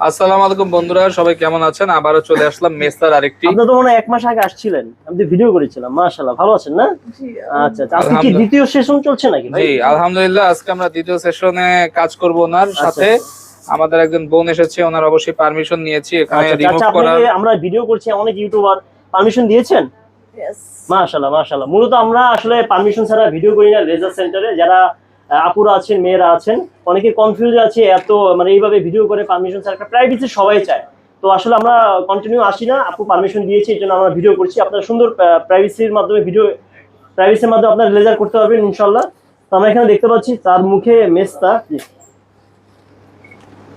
আসসালামু আলাইকুম বন্ধুরা সবাই কেমন আছেন? আবারও চলে আসলাম মেস্তার আরেকটি আপনি তো মনে এক মাস আগে আসছিলেন। আমি তো ভিডিও করেছিলাম মাশাআল্লাহ। ভালো আছেন না? আচ্ছা আচ্ছা। আজকে কি দ্বিতীয় সেশন চলছে নাকি ভাই? জি আলহামদুলিল্লাহ আজকে আমরা দ্বিতীয় সেশনে কাজ করব ওনার আচ্ছা, সাথে। আমাদের একজন বোন এসেছে ওনার অবশ্যই পারমিশন নিয়েছি এখানে রিমুভ আচ্ছা করার। আপনাকে আমরা ভিডিও করছি অনেক ইউটিউবার পারমিশন দিয়েছেন. মাশাআল্লাহ মাশাআল্লাহ। মূলত আমরা আসলে পারমিশন ছাড়া ভিডিও করি না লেজার সেন্টারে যারা আপুরা আছেন, মেয়েরা আছেন, অনেকে কনফিউজ আছে, এত মানে এইভাবে ভিডিও করে পারমিশন ছাড়া প্রাইভেসি সবাই চায়। তো আসলে আমরা কন্টিনিউ আসি না, আপু পারমিশন দিয়েছি, এই জন্য আমরা ভিডিও করছি। আপনারা সুন্দর প্রাইভেসির মাধ্যমে ভিডিও প্রাইভেসির মাধ্যমে আপনারা লেজার করতে পারবেন ইনশাল্লাহ তো আমরা এখানে দেখতে পাচ্ছি, তার মুখে মেস্তা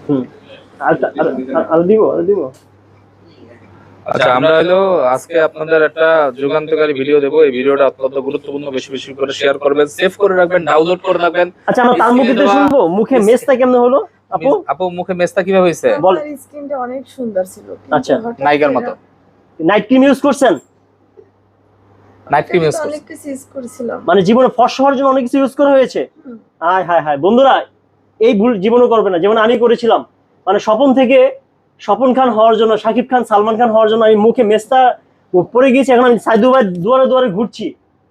হুম। আর দিব আর দিব। আচ্ছা আমরা হলো আজকে আপনাদের একটা যুগান্তকারী ভিডিও দেবো। এই ভিডিওটা অত্যন্ত গুরুত্বপূর্ণ। বেশি বেশি করে শেয়ার করবেন সেভ করে রাখবেন ডাউনলোড করে রাখবেন। আচ্ছা আমরা তার মুখে তো শুনব। মুখে মেস্তা কেমন হলো? আপু? আপু মুখে মেস্তা কীভাবে হয়েছে? বল। স্কিনটা অনেক সুন্দর ছিল আচ্ছা, নায়িকার মতো। নাইট ক্রিম ইউজ করছেন? নাইট ক্রিম ইউজ তো করছে অনেক কিছু use করেছিলাম। মানে জীবনে ফর্স হওয়ার জন্য অনেক কিছু ইউজ করা হয়েছে। হায় হায় হায়। বন্ধুরা এই ভুল জীবনও করবে না। যেমন আমি করেছিলাম। মানে স্বপন থেকে স্বপন খান হওয়ার জন্য শাকিব খান সালমান খান হওয়ার জন্য আমি মুখে মেস্তা পরে গিয়েছি এখন আমি সাইদু ভাই দুয়ারে দুয়ারে ঘুরছি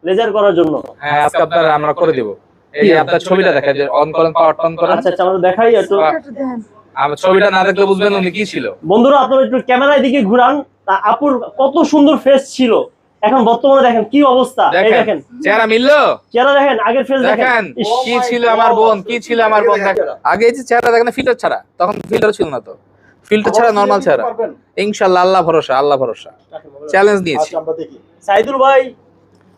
লেজার করার জন্য। হ্যাঁ আজকে আপনার আমরা করে দিব। এই আপনার ছবিটা দেখা যায় অন করেন পাওয়ার অন করেন। আচ্ছা আচ্ছা আমরা দেখাই একটু। আমার ছবিটা না দেখলে বুঝবেন উনি কি ছিল। বন্ধুরা আপনারা একটু ক্যামেরার দিকে ঘুরান। তা আপুর কত সুন্দর ফেস ছিল। এখন বর্তমানে দেখেন কি অবস্থা। এই দেখেন চেহারা মিললো? চেহারা দেখেন আগের ফেস দেখেন। দেখেন কি ছিল আমার বোন কি ছিল আমার বোন দেখেন। আগে এই যে চেহারা দেখেন ফিল্টার ছাড়া তখন ফিল্টার ছিল না তো। ফিল্টার ছাড়া নরমাল চেহারা ইনশাআল্লাহ আল্লাহ ভরসা আল্লাহ ভরসা। চ্যালেঞ্জ নিয়েছি। সাইদুল ভাই।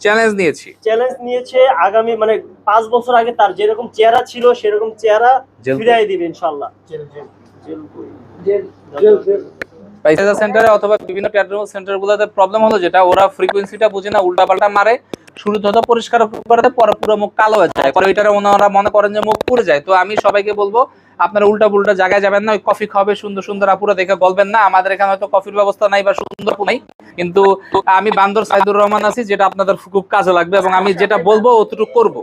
চ্যালেঞ্জ নিয়েছি। চ্যালেঞ্জ নিয়েছে আগামী মানে পাঁচ বছর আগে তার যেরকম চেহারা ছিল সেরকম চেহারা দিবে ইনশাল্লাহ পাইসা সেন্টারে অথবা বিভিন্ন প্যাট্রোল সেন্টার গুলোতে প্রবলেম হলো যেটা ওরা ফ্রিকোয়েন্সিটা বুঝে না উল্টাপাল্টা মারে। শুরুতে যত পরিষ্কার করে পরে পুরো মুখ কালো হয়ে যায়। পরে ওইটারে ওনারা মনে করেন যে মুখ পুড়ে যায়। তো আমি সবাইকে বলব, আপনারা উল্টা পুল্টা জায়গায় যাবেন না, ওই কফি খাবে সুন্দর সুন্দর আপুরা দেখে বলবেন না, আমাদের এখানে হয়তো কফির ব্যবস্থা নাই বা সুন্দর নাই। কিন্তু আমি বান্দর সাইদুর রহমান আছি, যেটা আপনাদের খুব কাজে লাগবে এবং আমি যেটা বলব অতটুকু করব।